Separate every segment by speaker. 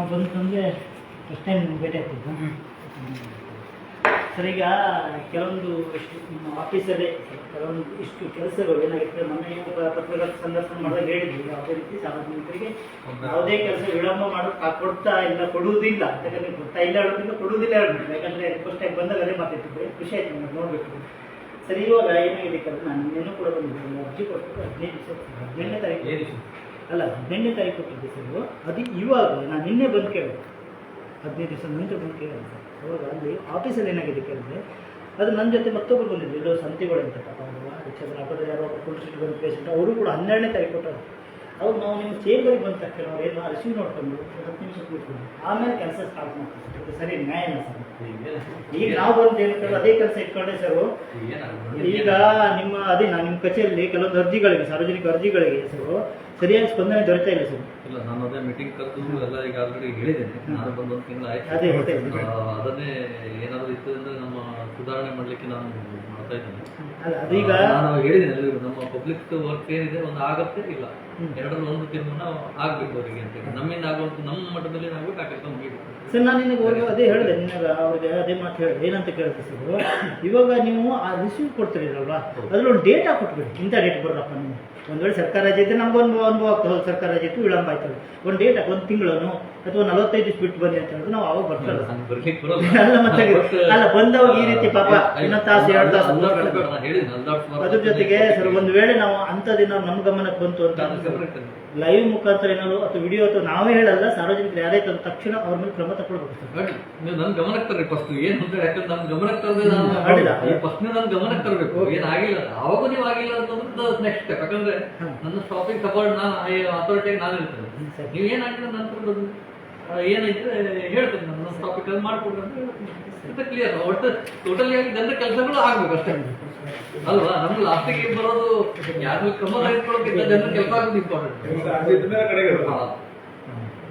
Speaker 1: ನಾವು ಬಂತಂದರೆ first time ಭೇಟಿ ಆಗ್ತಿದ್ದು? ಸರ್ ಈಗ ಕೆಲವೊಂದು ನಿಮ್ಮ ಆಫೀಸಲ್ಲೇ ಕೆಲವೊಂದು ಇಷ್ಟು ಕೆಲಸಗಳು ಏನಾಗಿರ್ತದೆ? ಮೊನ್ನೆ ಪತ್ರಕರ್ತರ ಸಂದರ್ಶನ ಮಾಡಿದಾಗ ಹೇಳಿದ್ವಿ ಯಾವುದೇ ರೀತಿ ಸಾರ್ವಜನಿಕರಿಗೆ ಯಾವುದೇ ಕೆಲಸ ವಿಳಂಬ ಮಾಡೋದು ಕೊಡ್ತಾ ಇಲ್ಲ ಕೊಡುವುದಿಲ್ಲ. ಯಾಕಂದರೆ ಕೊಡ್ತಾ ಇಲ್ಲ ಹೇಳೋದ್ರಿಂದ ಕೊಡುವುದಿಲ್ಲ ಹೇಳ್ಬಿಟ್ಟು ಯಾಕಂದರೆ ಫಸ್ಟ್ ಟೈಮ್ ಬಂದಾಗ ಅದೇ ಮಾತಾಡ್ತಿದ್ದೆ ಖುಷಿ ಆಯ್ತು ನಮ್ಗೆ ನೋಡಬೇಕು ಸರಿ ಇವಾಗ ಏನಾಗಿದೆ ನಾನು ಏನು ಕೂಡ ಬಂದಿದ್ದೀನಿ. ಅರ್ಜಿ ಕೊಟ್ಟು ಹದಿನೈದು ದಿವಸ ಹದಿನೆಂಟನೇ ತಾರೀಕು. ಅಲ್ಲ, ಹದಿನೆಂಟನೇ ತಾರೀಕು ಕೊಟ್ಟಿದ್ದೆ ಸರ್ ಅದು ಇವಾಗ, ನಾನು ನಿನ್ನೆ ಬಂದು ಕೇಳಿದೆ. ಹದಿನೈದು ದಿವಸ ನಂತರ ಬಂದು ಕೇಳಿದೆ ಅವಾಗ ಅಲ್ಲಿ ಆಫೀಸಲ್ಲಿ ಏನಾಗಿದೆ ಕೇಳಿದ್ರೆ, ಅದು ನನ್ನ ಜೊತೆ ಮತ್ತೊಬ್ಬರು ಬಂದಿದ್ದು ಎಲ್ಲೋ ಸಂತಿಗಳು ಅಂತ ಪಾಪ ಅವರು ಆಟೋದಲ್ಲಿ ಯಾರೋ ಸೀಟ್ ಬಂದು ಪೇಷಂಟ್ ಅವರು ಕೂಡ ಹನ್ನೆರಡನೇ ತಾರೀಕು ಕೊಟ್ಟರು ಅವಾಗ ನಾವು ನಿಮ್ಮ ಚೇಂಬರಿಗೆ ಬಂದ ತಕ್ಷಣ ಅವ್ರು ಏನು ರಿಸೀವ್ ನೋಡ್ಕೊಂಡು ಹತ್ತು ನಿಮಿಷ ಕೂತ್ಕೊಂಡು ಆಮೇಲೆ ಕೆಲಸ ಸ್ಟಾರ್ಟ್ ಮಾಡ್ತೀವಿ. ಸರಿ ಇದು ಸರಿ ನ್ಯಾಯನ ಸರ್. ಈಗ ನಾವು ಬಂದು ಏನು ಅದೇ ಕೆಲಸ ಇಟ್ಕೊಂಡೆ ಸರ್. ಈಗ ನಿಮ್ಮ ಅದೇ ನಾನು ನಿಮ್ಮ ಕಚೇರಿಯಲ್ಲಿ ಕೆಲವೊಂದು ಅರ್ಜಿಗಳಿಗೆ ಸಾರ್ವಜನಿಕ ಅರ್ಜಿಗಳಿಗೆ ಸರ್. ಸರಿಯಾಗಿ ಸ್ಪಂದನೆ ದೊರೆತಾ ಇಲ್ಲ ಸರ್.
Speaker 2: ಇಲ್ಲ ನಾನು ಅದೇ ಮೀಟಿಂಗ್ ಕರೆದು ಎಲ್ಲ ಈಗ ಆಲ್ರೆಡಿ ಹೇಳಿದ್ದೇನೆ ನಾನು ಬಂದು ಒಂದು ತಿಂಗಳು ಆಯ್ತು.
Speaker 1: ಅದೇ
Speaker 2: ಅದನ್ನೇ ಏನಾದರೂ ಇತ್ತು ಅಂದ್ರೆ ನಮ್ಮ ಸುಧಾರಣೆ ಮಾಡಲಿಕ್ಕೆ ನಾನು ಮಾಡ್ತಾ ಇದ್ದೇನೆ.
Speaker 1: ಅಲ್ಲ ಅದೀಗ
Speaker 2: ನಾನು ಹೇಳಿದ್ದೇನೆ ನಮ್ಮ ಪಬ್ಲಿಕ್ ವರ್ಕ್ ಏನಿದೆ ಒಂದು ಆಗತ್ತೆ ಇಲ್ಲ. ಎರಡರಲ್ಲಿ ಒಂದು ತೀರ್ಮಾನ ಆಗ್ಬೇಕು ಅವರಿಗೆ ಅಂತ ಹೇಳಿ. ನಮ್ಮಿಂದ ಆಗುವಂತ ನಮ್ಮ ಮಟ್ಟದಲ್ಲಿ ನಾವು ಕಾರ್ಯಕ್ರಮ ಕೆಲಸ
Speaker 1: ಸರ್ ನಾನು ನಿನಗೆ ಹೋಗಿ ಅದೇ ಹೇಳಿದೆ ನಿನಗೆ ಅವ್ರಿಗೆ ಅದೇ ಮಾತು ಹೇಳಿದೆ. ಏನಂತ ಕೇಳಿದೆ ಸರ್ ಇವಾಗ ನೀವು ಆ ರಿಸೀವ್ ಕೊಡ್ತಿರಲ್ವಾ ಅದ್ರಲ್ಲಿ ಒಂದು ಡೇಟಾ ಕೊಟ್ಬಿಡಿ. ಇಂಥ ಡೇಟ್ ಬರಲಪ್ಪ ನೀವು ಒಂದು ವೇಳೆ ಸರ್ಕಾರ ರಜೆ ಇದ್ದರೆ ನಮ್ಗೆ ಒಂದು ಅನುಭವ ಆಗ್ತದೆ. ಹೌದು, ಸರ್ಕಾರ ರಜೆ ಇತ್ತು ವಿಳಂಬ ಆಯ್ತದೆ. ಒಂದು ಡೇಟ್ ಒಂದು ತಿಂಗಳನ್ನು ಅಥವಾ ನಲವತ್ತೈದು ದಿವಸ ಬಿಟ್ಟು ಬನ್ನಿ ಅಂತ ಹೇಳಿದ್ರೆ ನಾವು ಅವಾಗ ಬರ್ತಲ್ಲ ಅಲ್ಲ ಮತ್ತೆ ಅಲ್ಲ ಬಂದವಾಗ ಈ ರೀತಿ ಪಾಪ ಇನ್ನೊಂದು ತಾಸು ಎರಡು ತಾಸು. ಅದ್ರ ಜೊತೆಗೆ ಸರ್ ಒಂದು ವೇಳೆ ನಾವು ಅಂತ ದಿನ ನಮ್ಮ ಗಮನಕ್ಕೆ ಬಂತು ಅಂತ ಲೈವ್ ಮುಖಾಂತರ ಏನಾದ್ರು ಅಥವಾ ವಿಡಿಯೋ ಅಥವಾ ನಾವೇ ಹೇಳಲ್ಲ ಸಾರ್ವಜನಿಕರು ಯಾರೇ ತಂದ ತಕ್ಷಣ ಅವ್ರ ಮೇಲೆ ಕ್ರಮ ತಗೊಳ್ಬೇಕು
Speaker 2: ನೀವು ನನ್ ಗಮನಕ್ಕೆ ತರ್ರಿ ಫಸ್ಟ್ ಏನ್ ಅಂತ ಯಾಕಂದ್ರೆ ನಮ್ಮ ಗಮನಕ್ಕೆ ತರದೆ ನಾನು
Speaker 1: ಮಾಡಿಲ್ಲ.
Speaker 2: ಫಸ್ಟ್ ನನ್ನ ಗಮನಕ್ಕೆ ತರಬೇಕು. ಏನಾಗಿಲ್ಲ ಅವಾಗ ನೀವು ಆಗಿಲ್ಲ ಅಂತಂದ್ರೆ ನೆಕ್ಸ್ಟ್ ಸ್ಟೆಪ್ ಯಾಕಂದ್ರೆ
Speaker 1: ಹ್ಮ್.
Speaker 2: ನನ್ನ ಸ್ಟಾಪಿಂಗ್ ತಗೊಂಡು ನಾನು ಅಥಾರಿಟಿ ನಾನು ಇರ್ತೇನೆ. ನೀವು ಏನಾಗಿದ್ರೆ ನಂತರ ಬಂದು ಏನಾಯ್ತು ಹೇಳ್ತೇನೆ ನಾನು. ನನ್ನ ಟಾಪಿಕ್ ಅಲ್ಲಿ ಮಾಡ್ಕೊಡ್ರಿ ಅಂತ ಹೇಳ್ತೀನಿ ಕ್ಲಿಯರ್ ಒಟ್ಟು ಟೋಟಲಿ ಆಗಿ ಜನರ ಕೆಲಸಗಳು ಆಗ್ಬೇಕು ಅಷ್ಟೇ. ಅಲ್ವಾ? ನಮ್ಗೆ ಲಾಸ್ಟಿಗೆ ಬರೋದು? ಯಾರು ಕ್ರಮ ತೆಗೆದುಕೊಳ್ಳೋಕ್ಕಿಂತ ಜನರ ಕೆಲಸ ಆಗೋದು ಇಂಪಾರ್ಟೆಂಟ್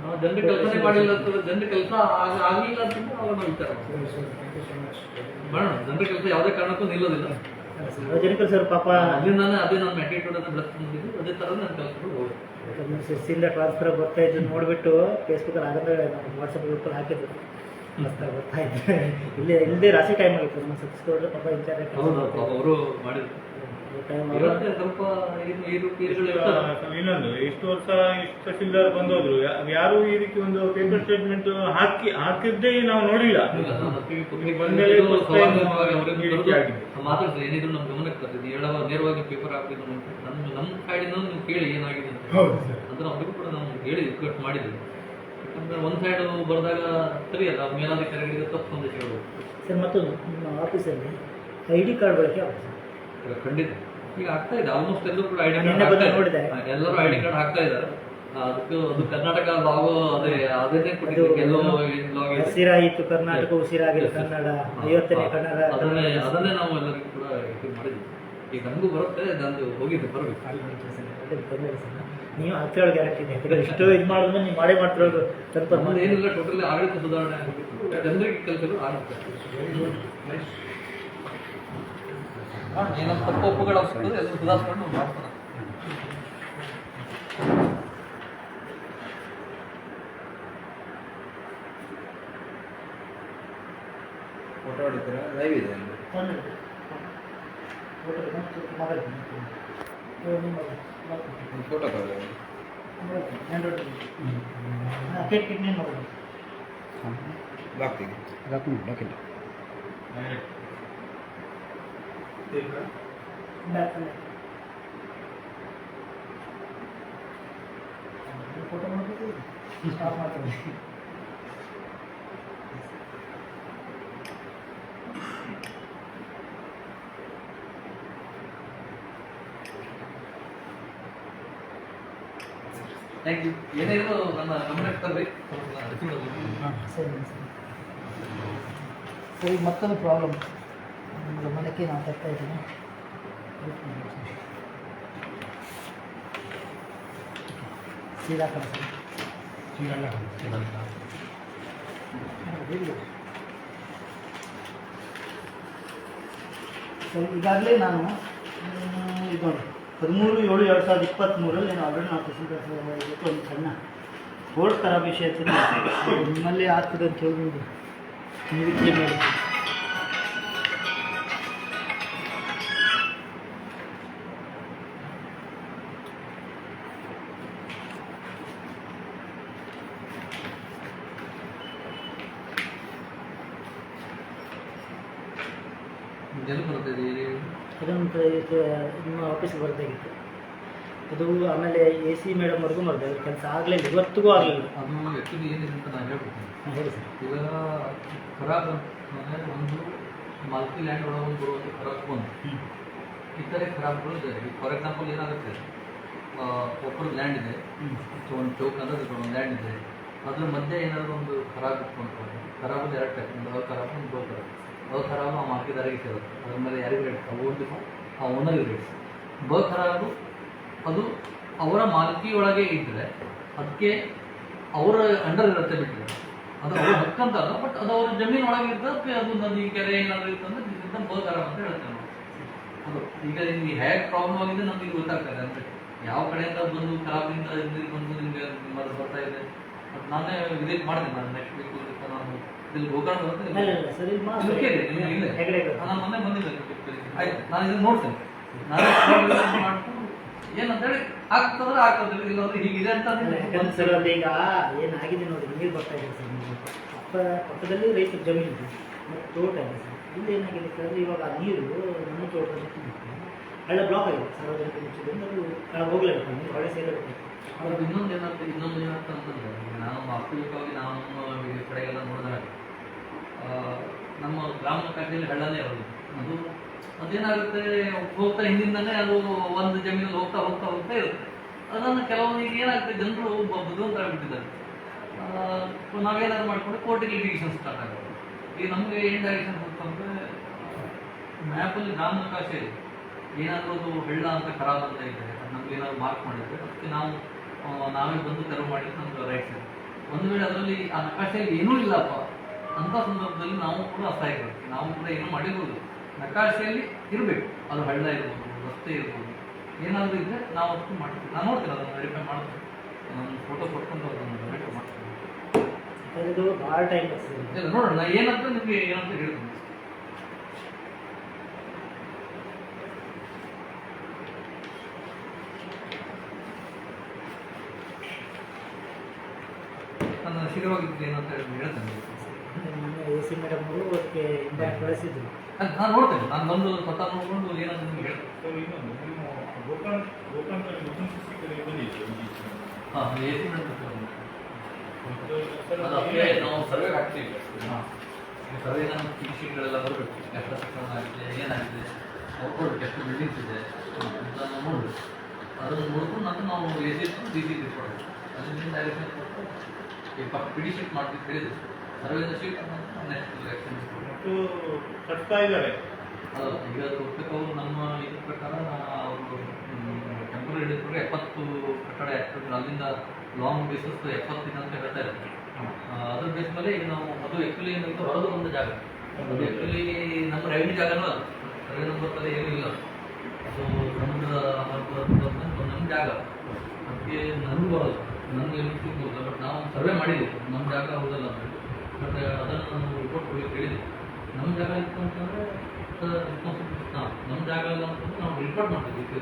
Speaker 2: ನಾವು ಜನರ ಕೆಲಸನೇ ಮಾಡಿಲ್ಲ ಅಂತ ಜನರ ಕೆಲಸ ಆಗಲಿಲ್ಲ ಅಂತಂದ್ರೆ ಅವಾಗ ನಾವು ವಿಚಾರ ಮಾಡೋಣ ಜನರ ಕೆಲಸ ಯಾವುದೇ ಕಾರಣಕ್ಕೂ ನಿಲ್ಲೋದಿಲ್ಲ.
Speaker 1: ಸಾರ್ವಜನಿಕರು ಸರ್ ಪಾಪ
Speaker 2: ಅದರಿಂದಾನೇ ಅದೇ ನನ್ನ ಆಟಿಟ್ಯೂಡ್ ಅನ್ನು ಅದೇ ಥರ ನನ್ನ ಕೆಲಸಗಳು ಹೋಗುತ್ತೆ
Speaker 1: ಸಿಸ್ಸಿಂದ ಟ್ರಾನ್ಸ್ಫರ್ ಬರ್ತಾ ಇದ್ದು ನೋಡಿಬಿಟ್ಟು ಫೇಸ್ಬುಕ್ಕಲ್ಲಿ ಆಗಂದ್ರೆ ನಾವು ವಾಟ್ಸಪ್ ಗ್ರೂಪಲ್ಲಿ ಹಾಕಿದ್ರು. ಬರ್ತಾ ಇದ್ದೆ ಇಲ್ಲೇ ಇಲ್ಲದೆ ರಾಶಿ ಟೈಮ್ ಆಗಿತ್ತು. ನಮ್ಮ ಸಬ್ಸ್ಕ್ರೈಬರ್ ಪಾಪ ಇಂಚಾರ್ಜ್
Speaker 2: ಹೌದು ಅವರು ಮಾಡಿದ್ರು.
Speaker 3: ಇನ್ನೊಂದು. ಇಷ್ಟು ವರ್ಷ ಇಷ್ಟು ತಹಸೀಲ್ದಾರ್ ಬಂದೋದ್ರು. ಯಾರು ಈ ರೀತಿ ಒಂದು ಪೇಪರ್ ಸ್ಟೇಟ್ಮೆಂಟ್ ಹಾಕಿ ಹಾಕಿದ್ದೇ ನಾವು ನೋಡಿಲ್ಲ.
Speaker 2: ಮಾತಾಡ್ತೀವಿ ಏನಿದ್ರು ನಮ್ಮ ಗಮನಕ್ಕೆ ಬರ್ತದೆ. ಹೇಳುವ ನೇರವಾಗಿ ಪೇಪರ್ ಹಾಕಿದ್ರು ನಮ್ಮ ನಮ್ಮ ಸೈಡಿನ ನೀವು ಕೇಳಿ ಏನಾಗಿದೆ ಅಂತ. ಅಂದ್ರೆ ಅವರಿಗೂ ಕೂಡ ನಾವು ಹೇಳಿ ರಿಕ್ವೆಸ್ಟ್ ಮಾಡಿದ್ವಿ. ಯಾಕಂದ್ರೆ ಒಂದು ಸೈಡ್ ಬರೆದಾಗ ಸರಿ ಅಲ್ಲ ಮೇಲಾಧಿಕಾರಿಗಳಿಗೆ ತಪ್ಪು ಸಂದೇಶಗಳು
Speaker 1: ಸರ್ ಮತ್ತೊಂದು ನಿಮ್ಮ ಆಫೀಸಲ್ಲಿ ಐ ಡಿ ಕಾರ್ಡ್ ಬಳಕೆ ಆಗುತ್ತೆ
Speaker 2: ಖಂಡಿತ. ಈಗ ಆಗ್ತಾ ಇದೆ. ಆಲ್ಮೋಸ್ಟ್ ಎಲ್ಲರೂ ಕೂಡ ಐಡಿ ಕಾರ್ಡ್. ಎಲ್ಲರೂ ಐಡಿ ಕಾರ್ಡ್ ಹಾಕ್ತಾ ಇದ್ದಾರೆ. ಅದಕ್ಕೂ ಅದು ಕರ್ನಾಟಕ ಲಾಗೋ ಅದೇ ಅದನ್ನೇ ಕೊಟ್ಟಿದ್ದು
Speaker 1: ಹಸಿರಾಯಿತು ಕರ್ನಾಟಕ ಉಸಿರಾಗಿಲ್ಲ ಕನ್ನಡ ಐವತ್ತನೇ ಕನ್ನಡ
Speaker 2: ಅದನ್ನೇ ಅದನ್ನೇ ನಾವು ಎಲ್ಲರಿಗೂ ಕೂಡ ಇದು ಮಾಡಿದ್ವಿ. ಈಗ ನಮಗೂ ಬರುತ್ತೆ ನಂದು ಹೋಗಿದ್ದು ಬರಬೇಕು.
Speaker 1: ಅದೇ ನೀವು ಹತ್ತಿರ ಗ್ಯಾರಂಟಿ ಇದೆ. ಇಷ್ಟು ಇದು ಮಾಡಿದ್ರೆ ನೀವು ಮಾಡೇ ಮಾಡ್ತಿರೋದು ಸ್ವಲ್ಪ
Speaker 2: ಏನಿಲ್ಲ ಟೋಟಲಿ ಆಡಳಿತ ಸುಧಾರಣೆ ಆಗಬೇಕು ಜನರಿಗೆ ಕೆಲಸಗಳು ಆಗುತ್ತೆ. ಏನಂತ ತಪ್ಪು ಒಪ್ಪುಗಳು ಆಗ್ತದೆ ಎಲ್ಲ ಸುಧಾರಿಸ್ಕೊಂಡು ನಾವು ಮಾಡ್ತಾರೆ
Speaker 4: ಫೋಟೋ ಹೊಡಿತೀರಾ ಲೈವ್ ಇದೆ ಅಲ್ಲಿ
Speaker 1: ತೊಂದ್ರೆ ಇಲ್ಲ. ಫೋಟೋ ಮತ್ತೆ ಮೊಬೈಲ್ ಇವಾಗ ನಿಮ್ಮ ಮೊಬೈಲ್.
Speaker 4: ಒಂದು ಫೋಟೋ ತಗೊಳ್ಳಿ
Speaker 1: ಮೊಬೈಲ್. ಆಂಡ್ರಾಯ್ಡ್ ಹಾಂ ಕೇಟ್ ಕಿಡ್ನಿ ಮೊಬೈಲ್
Speaker 4: ಲಾಕ್ ತೆಗಿ ಲಾಕ್ ಲಾಕ್ ಇಲ್ಲ
Speaker 1: ಬ್ಯಾಕ್ ಫೋಟೋ ಮಾಡಬೇಕು ಸ್ಟಾಪ್ ಮಾಡ್ತೀನಿ
Speaker 2: ಥ್ಯಾಂಕ್ ಯು ಏನೇನು ನನ್ನ ಗಮನಕ್ಕೆ ತರಬೇಕು ಸ್ವಲ್ಪ
Speaker 1: ಹಾಂ ಸರಿ ಸರಿ ಸರಿ ಮತ್ತೊಂದು ಪ್ರಾಬ್ಲಮ್ ನಮ್ಮ ನಾನು ನಾವು ತರ್ತಾ ಇದ್ದೀನಿ ಸೀರಾ ಸರ್, ಈಗಾಗಲೇ ನಾನು ಇದು ಹದಿಮೂರು ಏಳು ಎರಡು ಸಾವಿರದ ಇಪ್ಪತ್ತ್ಮೂರಲ್ಲಿ ನಾನು ಆಲ್ರೆಡಿ ನಾವು ತಹಸೀಲ್ದಾರ್ ಒಂದು ಸಣ್ಣ ಬೋರ್ಡ್ ಖರಾಬ್ ವಿಷಯ ನಿಮ್ಮಲ್ಲಿ ಆಗ್ತದೆ ಅಂತ ಹೇಳಿ ನಿರೀಕ್ಷೆ ಮೇಲೆ ಎ ಸಿ ಮೇಡಮ್ವರೆಗೂ ಮಾಡಿದೆ ಅದ್ರ ಕೆಲಸ ಆಗಲಿಲ್ಲ ಇವತ್ತಿಗೂ ಆಗಲಿಲ್ಲ.
Speaker 2: ಅದು ಆ್ಯಕ್ಚುಲಿ ಏನಿದೆ ಅಂತ ನಾನು ಹೇಳ್ಬೋದು
Speaker 1: ಹಾಂ ಹೇಳಿ ಸರ್.
Speaker 2: ಈಗ ಖರಾಬ್ ಅಂತಂದರೆ ಒಂದು ಮಲ್ಟಿ ಲ್ಯಾಂಡ್ ಒಳಗೆ ಬರುವಂಥ ಖರಾಬ್ ಒಂದು ಇತರೆ ಖರಾಬ್ಗಳು ಇದೆ. ಈಗ ಫಾರ್ ಎಕ್ಸಾಂಪಲ್ ಏನಾಗುತ್ತೆ? ಒಬ್ಬರು ಲ್ಯಾಂಡ್ ಇದೆ. ಒಂದು ಚೌಕ್ ಅಂದ್ರೆ ಒಂದು ಲ್ಯಾಂಡ್ ಇದೆ. ಅದ್ರ ಮಧ್ಯೆ ಏನಾದರೂ ಒಂದು ಖರಾಬ್ ಇಟ್ಕೊಂಡು ಖರಾಬಲ್ಲಿ ಎರಡು ಟೈಪ್ ಒಂದು ಅವ ಖರಾಬ್ ಒಂದು ಗೋ ಖರಾಬ್. ಅವ ಖರಾಬು ಆ ಮಾರ್ಕೆದಾರಿಗೆ ಸೇರುತ್ತೆ. ಅದ್ರ ಮೇಲೆ ಯಾರಿಗೂ ರೇಟ್ ಅವು ಒಂದು ಆ ಓನರಿಗೆ ರೇಟ್ಸ್ ಬ ಖರಾಬು ಅದು ಅವರ ಮಾಲಕಿಯೊಳಗೆ ಇದ್ದರೆ ಅದಕ್ಕೆ ಅವರ ಅಂಡರ್ ಇರುತ್ತೆ ಬಿಟ್ಟರೆ ಅದು ಅವ್ರ ಹಕ್ಕಂತ ಅಲ್ಲ ಬಟ್ ಅದು ಅವ್ರ ಜಮೀನ್ ಒಳಗೆ ಇದ್ದಕ್ಕೆ ಅದು ನದಿ ಕೆರೆ ಏನಾದ್ರು ಇತ್ತಂದ್ರೆ ಇದರಿಂದ ಬ ಖರಾಬ್ ಅಂತ ಹೇಳ್ತೇನೆ ನಾವು ಅದು ಈಗ ನಿಮ್ಗೆ ಹೇಗೆ ಪ್ರಾಬ್ಲಮ್ ಆಗಿದೆ ನಮ್ಗೆ ಗೊತ್ತಾಗ್ತದೆ ಅಂದ್ರೆ ಯಾವ ಕಡೆಯಿಂದ ಬಂದು ಖರಾಬಿಂದ ನೀರು ಬಂದು ನಿಮ್ಗೆ ನಿಮ್ಮ ಬರ್ತಾ ಇದೆ. ಅದು ನಾನೇ ವಿಸಿಟ್ ಮಾಡ್ತೀನಿ ನಾನು ನೆಕ್ಸ್ಟ್ ವೀಕ್ ನಾನು ಇಲ್ಲಿ ಗೋಕರ್ಣ ಬರ್ತೇನೆ ನಾನು ಮೊನ್ನೆ ಬಂದಿಲ್ಲ ಆಯ್ತು ನಾನು ಇದನ್ನ ನೋಡ್ತೇನೆ. ನಾನು ಮಾಡ್ಕೊಂಡು ಏನಂತೇಳಿ ಆಗ್ತದ್ರೆ ಆಗ್ತದಿಲ್ಲ ಇಲ್ಲಾಂದ್ರೆ ಹೀಗಿದೆ ಅಂತ
Speaker 1: ಸರ್ ಈಗ ಏನಾಗಿದೆ ನೋಡಿ ನೀರು ಬರ್ತಾ ಇದೆ ಸರ್ ಅಪ್ಪ ಪಕ್ಕ ಪಕ್ಕದಲ್ಲಿ ರೈತರ ಜಮೀನು ಇದೆ. ಮತ್ತು ತೋಟ ಇದೆ ಸರ್. ಇಲ್ಲಿ ಏನಾಗಿದೆ ಸರ್ ಇವಾಗ ಆ ನೀರು ನಮ್ಮ ತೋಟದಲ್ಲಿ. ಹಳ್ಳ ಬ್ಲಾಕ್ ಆಗಿದೆ. ಸಾರ್ವಜನಿಕ ಮುಚ್ಚಿದ್ರಿಂದ ಅದು ಹೋಗ್ಲೇಬೇಕು ನೀರು ಹೊಳೆ ಸೇರಬೇಕು
Speaker 2: ಅದು ಇನ್ನೊಂದು ಏನಂತ ಇನ್ನೊಂದು ಏನಂತ ಅಂತಂದ್ರೆ ನಾವು ವಾಸ್ತವಿಕವಾಗಿ ನಾವು ನಮ್ಮ ಕಡೆಗೆಲ್ಲ ನೋಡಿದಾಗ ನಮ್ಮ ಗ್ರಾಮ ಕಡೆಯಲ್ಲಿ ಹಳ್ಳನೇ ಇರೋದು ಅದು ಅದೇನಾಗುತ್ತೆ, ಹೋಗ್ತಾ ಹಿಂದಿಂದನೇ ಅದು ಒಂದು ಜಮೀನಲ್ಲಿ ಹೋಗ್ತಾ ಹೋಗ್ತಾ ಹೋಗ್ತಾ ಇರುತ್ತೆ. ಅದನ್ನು ಕೆಲವೊಂದಿಗೆ ಏನಾಗುತ್ತೆ, ಜನರು ಬುದ್ಧಿವಂತ ಆಗ್ಬಿಟ್ಟಿದ್ದಾರೆ. ನಾವೇನಾದ್ರು ಮಾಡಿಕೊಂಡು ಕೋರ್ಟಿಗೆ ಲಿಟಿಗೇಷನ್ ಸ್ಟಾರ್ಟ್ ಆಗುತ್ತೆ ಈಗ ನಮಗೆ ಏನು ಡೈರೆಕ್ಷನ್ ಅಂತಂದರೆ ಮ್ಯಾಪಲ್ಲಿ ಗ್ರಾಮ ಕಾಶೆ ಇದೆ ಏನಾದರೂ ಅದು ಹಳ್ಳ ಅಂತ ಖರಾಬ್ ಅಂತ ಇದೆ ನಮ್ಗೆ ಏನಾದ್ರು ಮಾರ್ಕ್ ಮಾಡಿದ್ರೆ ಅದಕ್ಕೆ ನಾವು ನಾವೇ ಬಂದು ತೆರವು ಮಾಡಿ ನಮ್ಗೆ ರೈಟ್ಸ್ ಇದೆ. ಒಂದು ವೇಳೆ ಅದರಲ್ಲಿ ಆ ನಕಾಶೆಯಲ್ಲಿ ಏನೂ ಇಲ್ಲಪ್ಪ, ಅಂತ ಸಂದರ್ಭದಲ್ಲಿ ನಾವು ಕೂಡ ಅಸಹಾಯಕರು. ನಾವು ಕೂಡ ಏನೂ ಮಾಡಿರ್ಬೋದು ನಕಾಶೆಯಲ್ಲಿ ಇರಬೇಕು. ಅದು ಹಳ್ಳ ಇರ್ಬೋದು ರಸ್ತೆ ಇರ್ಬೋದು ಏನಾದರೂ ಇದ್ದರೆ ನಾವು ಅಷ್ಟು ಮಾಡ್ತೀವಿ. ನಾನು ನೋಡ್ತೀನಿ ಅದನ್ನು ವೆರಿಫೈ ಮಾಡ್ತೀನಿ. ನಾನು ಫೋಟೋ ಕೊಟ್ಕೊಂಡು ಅದನ್ನು ವೆರಿಫೈ ಮಾಡ್ತೀನಿ. ನೋಡೋಣ ನಾ ಏನಂತ ನಿಮಗೆ ಏನಂತ ಹೇಳ್ತೀನಿ. ನನ್ನ ಶೀಘ್ರವಾಗಿದ್ದು ಏನಂತ ಹೇಳ್ತೀನಿ.
Speaker 1: ಎ ಸಿ ಮೇಡಮ್ ಅವರು ಅದಕ್ಕೆ ಇಂಪ್ಯಾಕ್ಟ್ ಬೆಳೆಸಿದ್ರು
Speaker 2: ಅದ್ ನಾನು ನೋಡ್ತೇನೆ ನಾನು ಬಂದು ಸ್ವತಃ ನೋಡ್ಕೊಂಡು ಏನಾದರೂ ನಿಮ್ಗೆ ಹೇಳ್ತೇನೆ. ಹಾಂ ನಾವು ಸರ್ವೆ ಹಾಕ್ತೀವಿ ಹಾಂ ಸರ್ವೆ ನಮ್ಮ ಟಿ ಶೀಟ್ಗಳೆಲ್ಲ ಬರಬೇಕು. ಎಷ್ಟು ಪ್ರಕರಣ ಆಗಿದೆ ಏನಾಗಿದೆ? ನೋಡ್ಕೊಳ್ಬೇಕು ಎಷ್ಟು ಬಿಲ್ಡಿಂಗ್ಸ್ ಇದೆ. ಅಂತ ನಾವು ನೋಡಬೇಕು. ಅದನ್ನು ನೋಡ್ಕೊಂಡು ನಂತರ ನಾವು ಎ ಸಿ ಡಿ ಸಿ ಕೊಡಬೇಕು. ಅದರಿಂದ ಡೈರೆಕ್ಷನ್ ಕೊಟ್ಟು ಈ ಪಕ್ಕ ಪಿಡಿ ಶೀಟ್ ಮಾಡ್ತೀವಿ ಹೇಳಿದ್ರು.
Speaker 3: ಮತ್ತು ಕಟ್ತಾ ಇದ್ದಾರೆ.
Speaker 2: ಅಲ್ಲ ಈಗ ಅವರು ನಮ್ಮ ಇದ್ರ ಪ್ರಕಾರ ಅವರು ಟೆಂಪರರಿ ಹಿಡಿದ್ರೆ ಎಪ್ಪತ್ತು ಕಟ್ಟಡ ಎಪ್ಪತ್ತು ಅಲ್ಲಿಂದ ಲಾಂಗ್ ಬೇಸಸ್ ಎಪ್ಪತ್ತಿನ ಅಂತ ಹೇಳ್ತಾ ಇದ್ದಾರೆ. ಅದ್ರ ಬೇಸ್ ಮೇಲೆ ಈಗ ನಾವು ಅದು ಆ್ಯಕ್ಚುಲಿ ಏನಂತ ಹೊರದು ಒಂದು ಜಾಗ. ಅದು ಆ್ಯಕ್ಚುಲಿ ನಮ್ಮ ರೆವಿನ್ಯೂ ಜಾಗನೂ ಅದು. ನಂಬರ್ ತಲೆ ಏನೂ ಇಲ್ಲ. ಅದು ನಮ್ಮದು ನಮ್ಮ ಜಾಗ. ಅದಕ್ಕೆ ನನಗೂ ಬರೋದು ನನಗೆ ಬಟ್ ನಾವು ಸರ್ವೆ ಮಾಡಿದ್ದೀವಿ. ನಮ್ಮ ಜಾಗ ಹೌದಲ್ಲ ಅಂತ ಬಟ್ ಅದನ್ನು ನಮ್ಮ ರಿಪೋರ್ಟ್ ಕೊಡಲಿಕ್ಕೆ ಹೇಳಿದ್ದೆ. ನಮ್ಮ ಜಾಗ ಇತ್ತು ಅಂತಂದರೆ ಹಾಂ ನಮ್ಮ ಜಾಗ ಇಲ್ಲ ಅಂತಂದ್ರೆ ನಾವು ರಿಪೋರ್ಟ್ ಮಾಡ್ತೀವಿ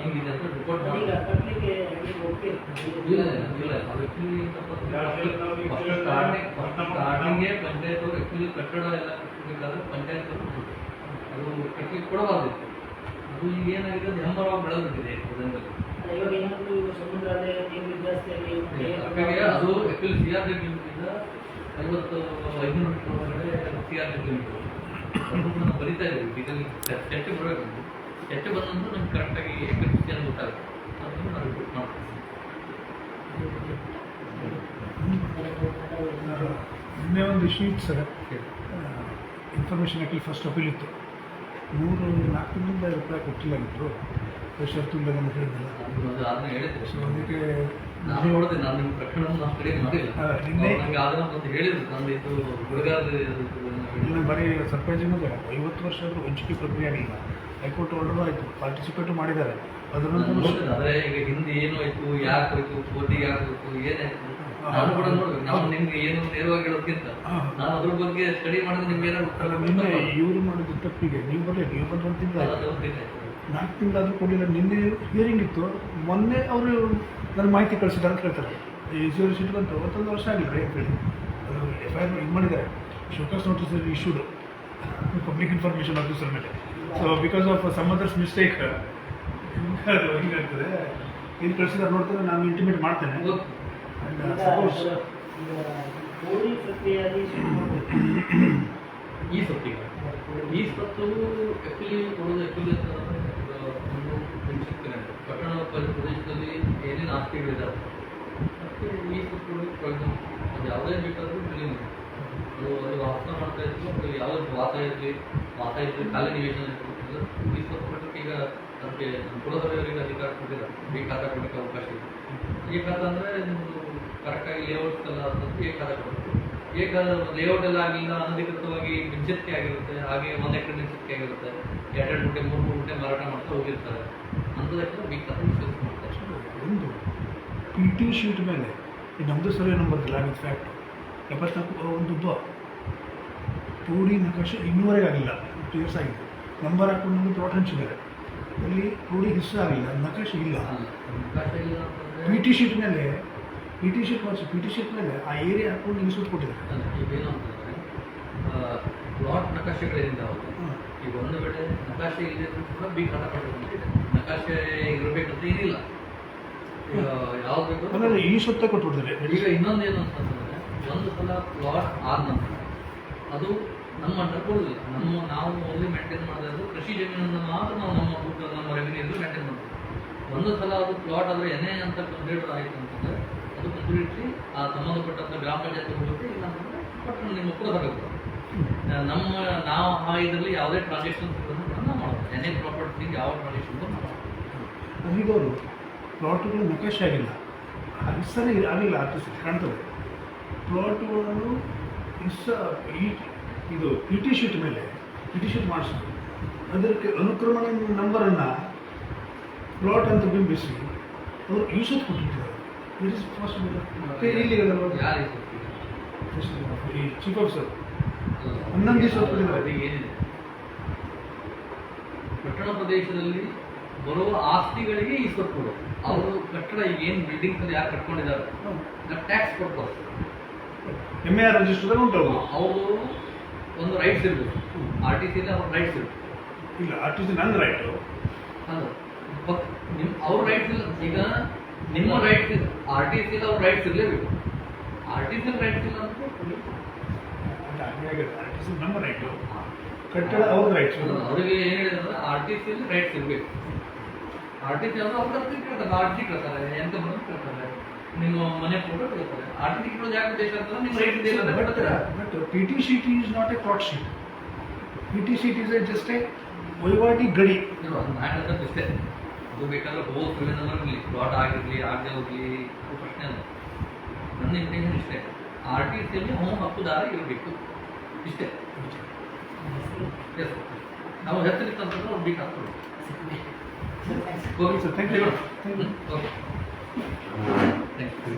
Speaker 2: ಹಿಂಗಿದೆ ಅಂತ ರಿಪೋರ್ಟ್ ಮಾಡಿ ಇಲ್ಲ ಇಲ್ಲ ಆ್ಯಕ್ಚುಲಿ ಸ್ಟಾರ್ಟಿಂಗ್ ಪಂಚಾಯತ್ ಅವರು ಆ್ಯಕ್ಚುಲಿ ಕಟ್ಟಡ ಎಲ್ಲ ಕಟ್ಟಬೇಕಾದ್ರೆ ಪಂಚಾಯತ್ ಅವರು ಅದು ಕಟ್ಟಲಿಕ್ಕೆ ಕೊಡಬಾರ್ದಿತ್ತು ಅದು ಈಗ ಏನಾಗಿದೆ
Speaker 1: ಜಾಸ್ತಿ ಆಗಿ
Speaker 2: ಯಾಕಂದ್ರೆ ಅದು ಆ್ಯಕ್ಚುಲಿ ಸಿ ಆರ್ ಡಿ ಐವತ್ತು ಐನೂರು ಮೀಟರ್ ಒಳಗಡೆ ಸಿ ಆರ್ ಅದು ನಾವು ಬರಿತಾ ಇದ್ದೀವಿ ಇದರಲ್ಲಿ ಎಷ್ಟು ಬರಬೇಕು ಎಷ್ಟು ಬಂದ ನಂತರ ನಮ್ಗೆ ಕರೆಕ್ಟಾಗಿ ಎಫೆಕ್ಟ್ ಅಂತ ಗೊತ್ತಾಗುತ್ತೆ. ಅದನ್ನು ನಾವು ರಿಪೋರ್ಟ್ ಮಾಡ್ತೀವಿ.
Speaker 5: ನಿನ್ನೆ ಒಂದು ಶೀಟ್ ಸರ್ ಇನ್ಫಾರ್ಮೇಷನ್ ಹಾಕಿ ಫಸ್ಟ್ ಅಪೀಲ್ ಇತ್ತು. ಮೂರು ನಾಲ್ಕು ತಿಂಗಳಿಂದ ರೂಪಾಯಿ ಕೊಟ್ಟಿಲ್ಲ ಇದ್ರು ಷರತ್ತು ಉಲ್ಲಂಘನೆ ಅಂತ ಹೇಳಿದ್ರು
Speaker 2: ಅದು ಅದನ್ನ ಹೇಳಿದ್ದೆ
Speaker 5: ಸೊ ಅದಕ್ಕೆ
Speaker 2: ನಾನು ನೋಡಿದೆ ನಾನು ನಿಮ್ಮ ಪ್ರಕರಣ ನಾನು ಕಡೆ ಮಾಡಿಲ್ಲ. ಆದ್ರೆ ನಂಗೆ ಅದನ್ನ ಮತ್ತೆ ಹೇಳಿದ್ರು. ನಂದು ಇದು ಹುಡುಗಾದ
Speaker 5: ಇಲ್ಲ ಬರೀ ಸರ್ಪ್ರೈಸಿಂಗ್ ಐವತ್ತು ವರ್ಷ ಆದರೂ ಹಂಚಿಕೆ ಪ್ರಕ್ರಿಯೆ ಆಗಿಲ್ಲ. ಹೈಕೋರ್ಟ್ ಆರ್ಡರ್ ಆಯಿತು ಪಾರ್ಟಿಸಿಪೇಟ್ ಮಾಡಿದ್ದಾರೆ. ಅದರ.
Speaker 2: ಆದ್ರೆ ಈಗ ಹಿಂದೆ ಏನು ಆಯ್ತು ಯಾಕೆ ಹೋಯ್ತು ಕೋರ್ಟಿಗೆ ಯಾಕೆ ಹೋಯ್ತು ಏನಾಯ್ತು ನಾನು ಕೂಡ ನೋಡ್ಬೇಕು. ನಾವು ನಿಮ್ಗೆ ಏನು ನೇರವಾಗಿ ಹೇಳೋದಕ್ಕಿಂತ. ನಾನು ಅದ್ರ ಬಗ್ಗೆ ಸ್ಟಡಿ ಮಾಡಿದ್ರೆ ನಿಮ್ಗೆ
Speaker 5: ನಿನ್ನೆ ಇವರು ಮಾಡಿದ ತಪ್ಪಿಗೆ. ನೀವು ಬರಲಿ ನೀವು ಬಂದ್ರೆ ತಿಂಗಳು ನಾಲ್ಕು ತಿಂಗಳಾದರೂ ಕೊಡಲಿಲ್ಲ. ನಿನ್ನೆ ಹಿಯರಿಂಗ್ ಇತ್ತು. ಮೊನ್ನೆ ಅವರು ನನ್ನ ಮಾಹಿತಿ ಕಳಿಸಿದ್ದಾರೆ ಅಂತ ಹೇಳ್ತಾರೆ. ಈ ಜಿಯೋ ಶೀಟ್ ಬಂತು. ಅವತ್ತೊಂದು ವರ್ಷ ಆಗಿಲ್ಲ ಅಂತ ಹೇಳಿ ಅದು ಎಫ್ ಐ ಆರ್ ಇದು ಮಾಡಿದ್ದಾರೆ. Show cause notice issued public information officer ಮೇಲೆ. So because of some others mistake ಅದು ಹಿಂಗಾಗ್ತದೆ ಏನು ಕಳಿಸಿದ್ದಾರೆ. ನೋಡ್ತಾರೆ ನಾನು ಇಂಟಿಮೇಟ್ ಮಾಡ್ತೇನೆ. uh.
Speaker 2: ಈ ಸೊತ್ತಿಗೆ ಈ ಸೊತ್ತು ಎಪ್ಪಿಲಿ ಕೊಡೋದು ಎಪ್ಪಿಲಿ ಪಟ್ಟಣ ಪರಿ- ಪ್ರದೇಶದಲ್ಲಿ ಏನೇನು ಆಸ್ತಿಗಳಿದ್ದಾವೆ ಮತ್ತು ಈ ಸೊತ್ತು ಪ್ರಯೋಜನ ಅದು ಯಾವುದೇ ಬೇಕಾದರೂ ಬೆಳೆ ಅದು ಅದು ವಾಸ ಮಾಡ್ತಾ ಇತ್ತು, ಅದು ಯಾವುದೇ ವಾಸ ಇರಲಿ ವಾಸ ಇರಲಿ, ಖಾಲಿ ನಿವೇಶನ ಇರ್ಬೋದು ಈ ಸೊತ್ತು ಕೊಟ್ಟಕ್ಕೆ ಈಗ ಅದಕ್ಕೆ ಕುಲದವರಿಗೆ ಅಧಿಕಾರ ಕೊಟ್ಟಿದ್ದಾರೆ. ಈ ಖಾತಾ ಕೊಡಲಿಕ್ಕೆ ಅವಕಾಶ ಇದೆ ಈ ಖಾತಾ ಅಂದರೆ ನಿಮ್ಮದು ಕರೆಕ್ಟಾಗಿ ಲೇಔಟ್ಸ್ ಎಲ್ಲ ಅಂತಂದು ಈ ಖಾತಾ ಕೊಡಬೇಕು. ಈಗ ಲೇಔಟ್ ಎಲ್ಲ ಆಗಿಲ್ಲ, ಅನಧಿಕೃತವಾಗಿ ನಿಶ್ಚಿತಕ್ಕೆ ಆಗಿರುತ್ತೆ, ಹಾಗೆ ಒಂದು ಎಕರೆ ನಿಶ್ಚಿತಕ್ಕೆ ಆಗಿರುತ್ತೆ. ಎರಡೆರಡು ಗುಂಟೆ ಮೂರು ಮೂರು ಗುಂಟೆ ಮಾರಾಟ ಮಾಡ್ತಾ ಹೋಗಿರ್ತಾರೆ. ಅಂಥದಕ್ಕೆ ಬಿಗ್ ಮಾಡ್ತಾರೆ.
Speaker 5: ಒಂದು ಪಿ ಟಿ ಶೀಟ್ ಮೇಲೆ ಈ ನಮ್ಮದು ಸರಿ ನಂಬರ್ ಇಲ್ಲ ವಿತ್ ಫ್ಯಾಕ್ಟ್ ಎಪ್ಪತ್ನಾಲ್ಕು ಒಂದು ದ ಪೂರಿ ನಕಾಶೆ ಇನ್ನೂವರೆಗೆ ಆಗಿಲ್ಲ ಟು ಇಯರ್ಸ್ ಆಗಿದೆ. ನಂಬರ್ ಹಾಕೊಂಡು ಪ್ಲಾಟ್ ಹಂಚಿದ್ದಾರೆ. ಅಲ್ಲಿ ಪೂರಿ ಹಿಸ್ಸು ಆಗಿಲ್ಲ ನಕಾಶೆ ಇಲ್ಲ. ಪಿ ಟಿ ಶೀಟ್ ಮೇಲೆ ಪಿ ಟಿ ಶೀಟ್ ಮಾಡಿಸಿ ಪಿ ಟಿ ಶೀಟ್ ಮೇಲೆ ಆ ಏರಿಯಾ ಹಾಕೊಂಡು ನಿಲ್ಲಿಸ್ಬಿಟ್ಟು ಕೊಟ್ಟಿದ್ದಾರೆ.
Speaker 2: ಪ್ಲಾಟ್ ನಕಾಶೆಗಳಿಂದ. ಈಗ ಒಂದು ವೇಳೆ ನಕಾಶೆ ಇಲ್ಲದಿದ್ರು ಕೂಡ ಬಿ ಕಾಣ ಕೊಡಬೇಕು ನಕಾಶೆ ಇರಬೇಕಂತ ಏನಿಲ್ಲ. ಈಗ ಯಾವ್ದು ಬೇಕು
Speaker 5: ಈ ಸುತ್ತ ಕೊಟ್ಬಿಡ್ತಾರೆ
Speaker 2: ಈಗ ಇನ್ನೊಂದೇನು ಅಂತಂದ್ರೆ ಒಂದು ಸಲ ಪ್ಲಾಟ್ ಆದ ನಂತರ ಅದು ನಮ್ಮ ಅಂಡರ್ ಕೊಡುದಿಲ್ಲ ನಮ್ಮ ನಾವು ಓನ್ಲಿ ಮೇಂಟೈನ್ ಮಾಡೋದು ಕೃಷಿ ಜಮೀನನ್ನು ಮಾತ್ರ ನಾವು ನಮ್ಮ ದುಡ್ಡು ನಮ್ಮ ರೆವಿನ್ಯೂ ಮೇಂಟೈನ್ ಮಾಡ್ತೀವಿ. ಒಂದು ಸಲ ಅದು ಪ್ಲಾಟ್ ಆದರೆ ಎನೆ ಅಂತ ಕಂಪ್ಲೀಟ್ ಆಯಿತು ಅಂತಂದ್ರೆ ಅದು ಕಂಪ್ಲೀಟ್ಲಿ ಆ ಸಂಬಂಧಪಟ್ಟಂಥ ಗ್ರಾಮ ಪಂಚಾಯತ್ ಹೋಗುತ್ತೆ ಇಲ್ಲ ಅಂತಂದ್ರೆ ಪಟ್ಟಣ ನಿಮ್ಮ ಕೂಡ ಕೊಡುತ್ತೆ. ನಮ್ಮ ನಾವು ಆ ಇದರಲ್ಲಿ ಯಾವುದೇ ಟ್ರಾನ್ಸಾಕ್ಷನ್ ನಾವು ಮಾಡೋದು ಎನೆ ಪ್ರಾಪರ್ಟಿ ಯಾವ ಟ್ರಾನ್ಸಾಕ್ಷನ್
Speaker 5: ಈಗ ಅವರು ಪ್ಲಾಟ್ಗಳು ನಕಾಶೆ ಆಗಿಲ್ಲ. ಸರಿ ಆಗಿಲ್ಲ ಅದು ಕಾಣ್ತದೆ. ಪ್ಲಾಟ್ಗಳನ್ನು ಈ ಇದು ಪಿ ಟಿ ಶೀಟ್ ಮೇಲೆ ಪಿ ಟಿ ಶೀಟ್ ಮಾಡಿಸಿದ್ರು ಅದಕ್ಕೆ ಅನುಕ್ರಮಣ ನಂಬರನ್ನು ಪ್ಲಾಟ್ ಅಂತ ಬಿಂಬಿಸಿ ಅವರು ಯೂಸತ್ ಕೊಟ್ಟಿದ್ದಾರೆ ಇಟ್ ಇಸ್ ಪಾಸಿಬಲ್ ಇಲ್ಲಿ
Speaker 2: ಯಾರು
Speaker 5: ಈ ಚೀಫ್ ಆಫೀಸರ್ ಹನ್ನೊಂದು ದಿವಸ
Speaker 2: ಏನಿದೆ? ಪಟ್ಟಣ ಪ್ರದೇಶದಲ್ಲಿ ಬರುವ ಆಸ್ತಿಗಳಿಗೆ ಈ ಸ್ವತ್ತು ಅವರು ಕಟ್ಟಡ ಈಗ ಏನು ಬಿಲ್ಡಿಂಗ್ ಅಲ್ಲಿ ಯಾರು ಕಟ್ಕೊಂಡಿದ್ದಾರೆ? ಟ್ಯಾಕ್ಸ್ ಕೊಡ್ತಾರೆ.
Speaker 5: ಎಂ ಎ ಆರ್ ರಿಜಿಸ್ಟರ್ ಉಂಟು ಅವರು
Speaker 2: ಒಂದು ರೈಟ್ಸ್ ಇರಬೇಕು. ಆರ್ ಟಿ ಸಿಲಿ ಅವ್ರ ರೈಟ್ಸ್ ಇರಬೇಕು.
Speaker 5: ಇಲ್ಲ ಆರ್ ನನ್ನ ರೈಟು
Speaker 2: ಅಲ್ಲ ಹೌದು. ನಿಮ್ ಅವ್ರ ರೈಟ್ಸ್ ಇಲ್ಲ. ಈಗ ನಿಮ್ಮ ರೈಟ್ಸ್ ಆರ್ ಟಿ ಸಿಲಿ ಅವ್ರ ರೈಟ್ಸ್ ಇರಲೇಬೇಕು. ಆರ್ ಟಿ ಸಿ ರೈಟ್ಸ್ ಇಲ್ಲ
Speaker 5: ಆರ್ಟಿಸ್ಟ್ ನಮ್ಮ ರೈಟು ಕಟ್ಟಡ ಅವ್ರ ರೈಟ್ಸ್
Speaker 2: ಅವರಿಗೆ ಏನು ಹೇಳಿದ್ರೆ? ಆರ್ ಟಿ ಸಿಲಿ ರೈಟ್ಸ್ ಇರಬೇಕು. ಆರ್ ಟಿ ಸಿ ಅಂದ್ರೆ ಅವ್ರ ಹತ್ರ ಕೇಳ್ತಾರೆ ಆರ್ ಟಿ ಕೇಳ್ತಾರೆ. ಎಂತ ಬಂದು ಕೇಳ್ತಾರೆ. ನಿಮ್ಮ ಮನೆ ಫೋಟೋ ಕೇಳ್ತಾರೆ ಆರ್ ಟಿ ಕೇಳೋದು ಯಾಕೆ ಅಂತಂದ್ರೆ ನಿಮ್ಮ ರೈಟ್ ಇದೆ ಇಲ್ಲ ಅಂತ
Speaker 5: But,
Speaker 2: ಕಟ್ತಾರೆ.
Speaker 5: T is not a not sheet plot sheet. PT T is a just a ವಹಿವಾಟಿ ಗಡಿ.
Speaker 2: ನಾನು ಇಷ್ಟೇ ಅದು ಬೇಕಾದ್ರೆ ಹೋಗಿ ಪ್ರಿವೆನ್ ಇರಲಿ ಪ್ಲಾಟ್ ಆಗಿರಲಿ ಆಗದೆ ಹೋಗಲಿ ಪ್ರಶ್ನೆ ಅಲ್ಲ. ನನ್ನ ಇಂಟೆನ್ಷನ್ ಇಷ್ಟೇ. ಆರ್ ಟಿ ಸಿಯಲ್ಲಿ ಹೋಮ್ ಹಕ್ಕುದಾರ ಇರಬೇಕು. ಇಷ್ಟೇ Yes. ನಾವು ಹೆಸರಿತ್ತಂತಂದ್ರೆ ಅವ್ರು ಬೇಕು ಹಾಕ್ಕೊಳ್ಳಿ
Speaker 5: So, thank you. Thank you.
Speaker 2: Okay thank you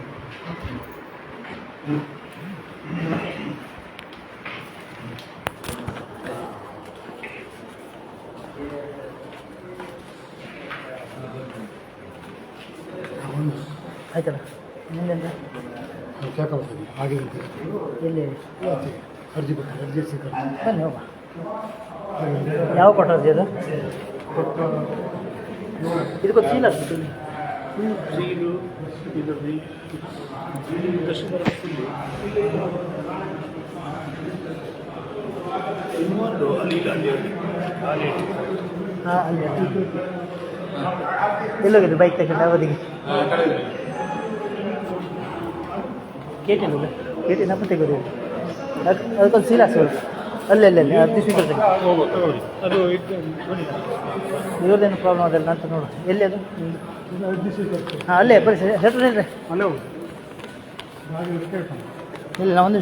Speaker 1: ಆಯ್ತಲ್ಲ ಮುಂದೆಂತ
Speaker 5: ಆಗಿದೆ
Speaker 1: ಎಲ್ಲಿ
Speaker 5: ಅರ್ಜಿ ಕೊಟ್ಟು ಅರ್ಜಿ ಸ್ವೀಕಾರ
Speaker 1: ಬನ್ನಿ ಹೋಗ ಯಾವ ಕೊಟ್ಟ ಅರ್ಜಿ ಅದು? ಇದಕ್ಕೆ
Speaker 5: ಇದರಲ್ಲಿ ಇನ್ನೊಂದು ಅಲ್ಲಿ ಇಲ್ಲ, ಅಲ್ಲಿ ಅಲ್ಲಿ. ಅಲ್ಲಿ
Speaker 1: ಹಾಂ ಅಲ್ಲಿ ಎಲ್ಲೋಗಿದ್ದು ಬೈಕ್ ತಗೊಂಡು ಅವಧಿಗೆ K T L K T ನಮ್ಮ ತೆಗೋದು ಅದಕ್ಕೊಂದು ಸೀಲ್ ಹಾಕ್ಸೋದು ಅಲ್ಲಿ ಅಲ್ಲಿ ಅಲ್ಲಿ ಹತ್ತು ಸ್ವೀಕರ್ ಇವ್ರದ್ದೇನು ಪ್ರಾಬ್ಲಮ್ ಅದಲ್ಲ ಅಂತ ನೋಡು ಎಲ್ಲಿ ಅದು? ಹಾಂ ಅಲ್ಲೇ ಬರೀ ಹೆಸರು ಹೇಳ್ರಿ
Speaker 5: ಅಲ್ಲೇ
Speaker 1: ಇಲ್ಲ ನಾವು ಒಂದು